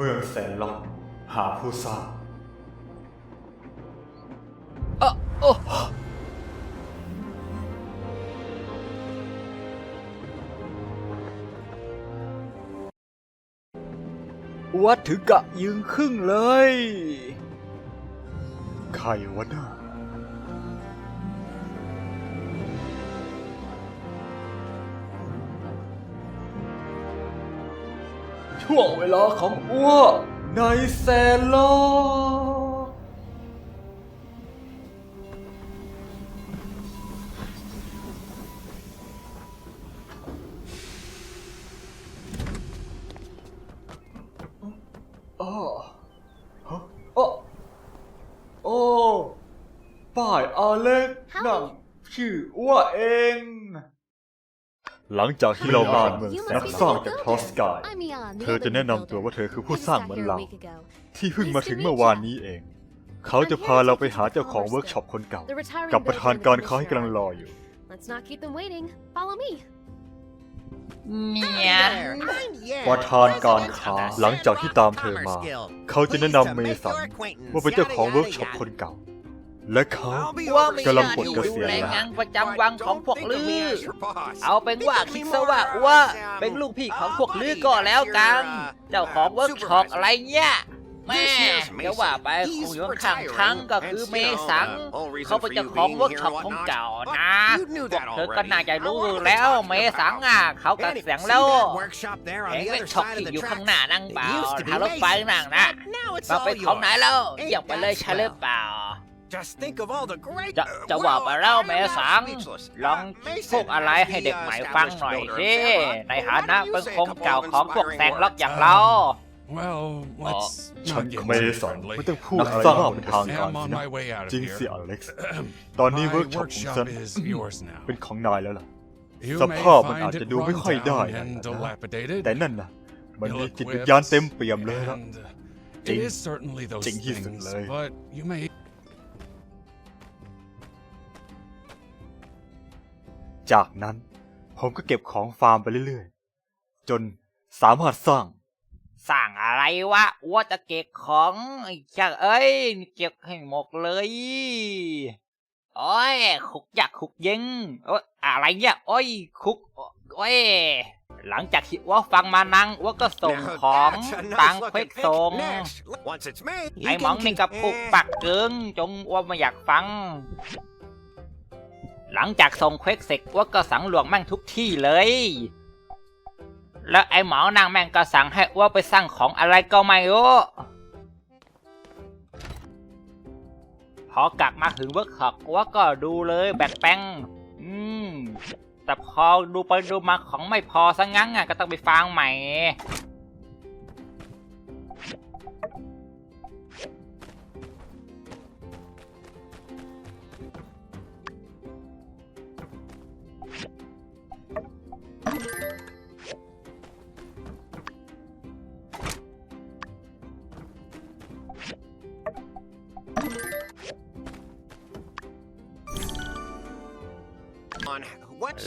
เมืองแสนล็อกหาผู้สร้างเอะโอ้วัดถึงกะยืงครึ่งเลย ใครวะน่า ช่วงเวลาของอ้วในแซนโลกอ้อฮะโอ้โอ้ป้ายอาเล็กนั่งชื่ออ้วเอง หลังจากที่เรามาเมือง You นัก must be สร้าง the จาก builder. ทอสกาย I'm Eon, the เธอจะ other แนะนำ builder. ตัวว่าเธอคือผู้ I สร้าง just เหมื got อน here เรา a week ago. ที่เพิ่งมาถึงเมื่อวานนี้เอง เขาจะพาเราไปหาเจ้าของเวิร์กช็อปคนเก่า The retiring กับประธาน builder การ with ค้าที่กำลังรออยู่ Let's not keep them waiting. Follow me. เนียนประธานการค้าหลังจากที่ตามเธอมา เขาจะแนะนำเมสันว่าเป็นเจ้าของเวิร์กช็อปคนเก่า และเขาว่าไม่กำลังอยากปลดที่เกดูษียณแลแล้วงานประจำวันของพวกลือ เอาเป็นว่าคิดซะว่าว่าเป็นลูกพี่ของพวกลือก็แล้วกัน เจ้าของเวิร์กช็อปอะไรเนี่ยแม่จะว่าไปคงอยู่ข้างทั้งก็คือเมสัง เขาเป็นเจ้าของเวิร์กช็อปของเก่านะพวกเธอก็น่าจะรู้แล้วเมสังอะเขากระเสียงแล้วเห็นเป็นช็อปที่อยู่ข้างหน้านั่งเปล่าทางรถไฟนั่งนะมาเป็นของไหนแล้วเยี่ยมไปเลยใช่หรือเปล่า จะจะว่าไปแล้วแม่สังลองพูดอะไรให้เด็กใหม่ฟังหน่อยสิในฐานะเป็นคงเก่าของพวกแซงล็อกอย่างเรา Well, let's ฉัน not กับ get เม too สัน friendly. ไม่ต้องพูดนักอะไรสร้างมากเป็เป็นนทาง I การ am สิ on นะ my way out จริง of สิ here. อเล็กซ์ตอนนี้เวิร์ก My ช็อปของ workshop ฉัน is yours now. เป็นของนายแล้วล่ะ You ส may ภาพมันอาจ find จะ it ดูไม่ run ค่อยได้ down นะ and แต่ dilapidated. นั่นน่ะมันมีจิตวิญ ill-equipped, ญาณเต็มเปี่ยมเลยละ and จริง It is certainly those จริงที่สุด things, เลย จากนั้น ผมก็เก็บของฟาร์มไปเรื่อยๆ จนสามารถสร้าง สร้างอะไรวะว่าจะเก็บของไอ้ช่างเอ้ยเก็บให้หมดเลยโอ้ยคุกยักคุกยิงโอ้ยอะไรเนี่ยโอ้ยคุกโอ้ยหลังจากที่ว่าฟังมานังว่าก็ส่งของตังเควกส่ง ไอ้หมองนี่กับปุกปักเกิงจงว่าไม่อยากฟัง หลังจากส่งเควกเสร็จว่าก็สั่งหลวงแม่งทุกที่เลย แล้วไอ้หมอนางแม่งก็สั่งให้อ้ว่าไปสร้างของอะไรก็ไม่รู้พอกลับมาถึงเวิร์กช็อปอ้ว่าก็ดูเลยแบกแป้งอืมแต่พอดูไปดูมาของไม่พอซะงั้นอะก็ต้องไปฟังใหม่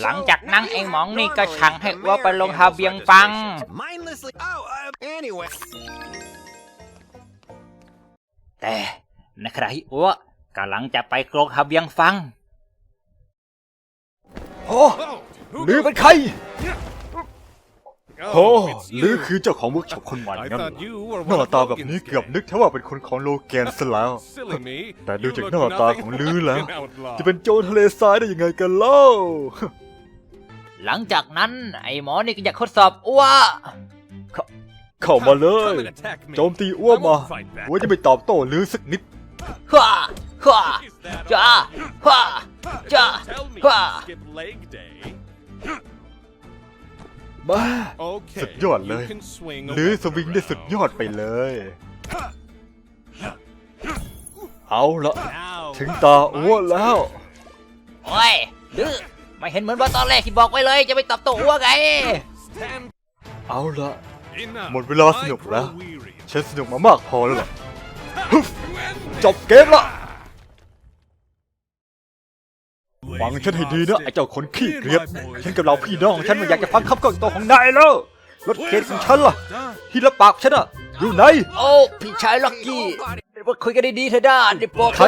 หลังจากนั้นไอ้หมองนี่ก็ชังให้ว่าไปลงทะเบียนฟัง แต่ในขณะที่อ้วกำลังจะไปกรงทะเบียนฟัง โอ้หรือเป็นใคร โอ้หรือคือเจ้าของเวิร์กช็อปคนใหม่งั้นเหรอหน้าตาแบบนี้เกือบนึกแทว่าเป็นคนของโลแกนซะแล้ว แต่ดูจากหน้าตาของลือแล้ว จะเป็นโจรทะเลทรายได้ยังไงกันเล่า หลังจากนั้นไอ้หมอนี่ก็อยากทดสอบอ้วเข้ามาเลย โจมตีอ้วมมาว่าจะไม่ตอบโต้ลือสักนิดฮ่าฮ่าจ้าฮ่าจ้าฮ่า บ้า สุดยอดเลย หรือสวิงได้สุดยอดไปเลย เอาละถึงตาอ้วนแล้ว โอ้ยดื้อไม่เห็นเหมือนว่าตอนแรกที่บอกไว้เลย จะไปตอบโต้อ้วไง เอาละหมดเวลาสนุกแล้ว ฉันสนุกมามากพอแล้วล่ะฮึบจบเกมละ ฟังฉันให้ดีนะไอ้เจ้าคนขี้เกลียดฉันกับเราพี่น้องฉันไม่อยากจะฟังคำก่อนตัวของนายแล้วรถเคนของฉันล่ะที่รับปากฉันอะอยู่ไหนโอ้พี่ชายล็อกกี้มาคุยกันดีๆเถอะด้าได้โปรดใคร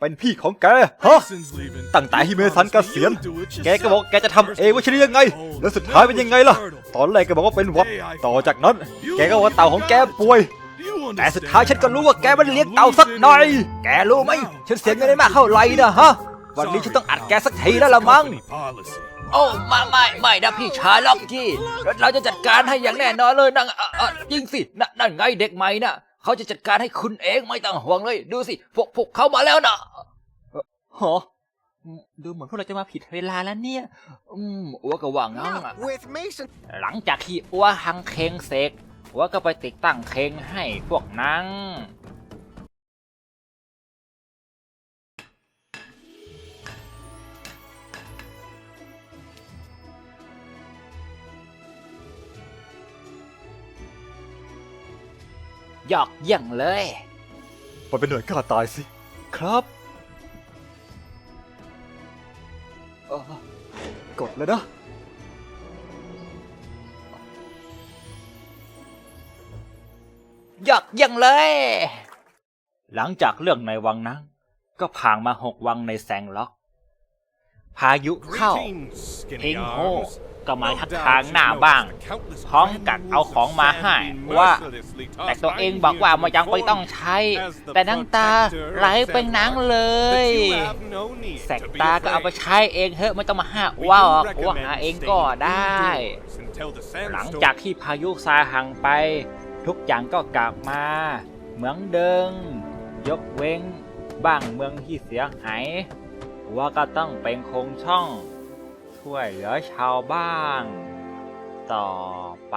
เป็นพี่ของแกฮะ Mason's leaving. ตั้งแต่ฮิเมซันเกษียณ You do it แกก็บอกแกจะทำเองว่าใช่หรือยังไง แล้วสุดท้ายเป็นยังไงล่ะ ตอนแรกแกบอกว่าเป็นหวัดต่อจากนั้น แกก็ว่าเต่าของแกป่วย You แต่สุดท้ายฉันก็รู้ว่าแกไมันเลี้ยงเต่าสักหน่อย แกรู้ไหมฉันเสียเงินได้มากเท่าไหร่นะฮะ วันนี้ฉันต้องอัดแกสักทีแล้วละมั้ง Policy. โอ้ไม่ไม่ไม่นะพี่ชายล็อกกี้ เราจะจัดการให้อย่างแน่นอนเลยนั่งเอ่อเอ่อยิงสินนนั่นไงเด็กใหม่น่ะ เขาจะจัดการให้คุณเองไม่ต้องห่วงเลย ดูสิ พวกพวกเขามาแล้วนะฮะดูเหมือนพวกเราจะมาผิดเวลาแล้วเนี่ย อืมอัวก็ว่างั้นอะ With Mason. หลังจากที่อัวหังเคงเสกอัวก็ไปติดตั้งเคงให้พวกนา หยอกเยี่ยงเลยไปเป็นหน่วยกล้าตายสิ ครับเอ่อกดเลยนะ หยอกเยี่ยงเลย หลังจากเรื่องในวังนั้น ก็ผ่านมาหกวังในแสงล็อก พายุเข้า Greetings, เฮง skinny โฮ arms. ก็มาทักทางหน้าบ้าง พร้อมกับเอาของมาให้ว่า แต่ตัวเองบอกว่าไม่ยังไปต้องใช้ แต่นางตาไหลเป็นนังเลยแสกตาก็เอาไปใช้เองเถอะไม่ต้องมาห้าว่าหรอกว่าหาเองก็ได้ หลังจากที่พายุซาหังไป ทุกอย่างก็กลับมา เหมือนเดิมยกเว้นบ้างเมืองที่เสียหายว่าก็ต้องเป็นคงช่อง ช่วยเหลือชาวบ้าน ต่อไป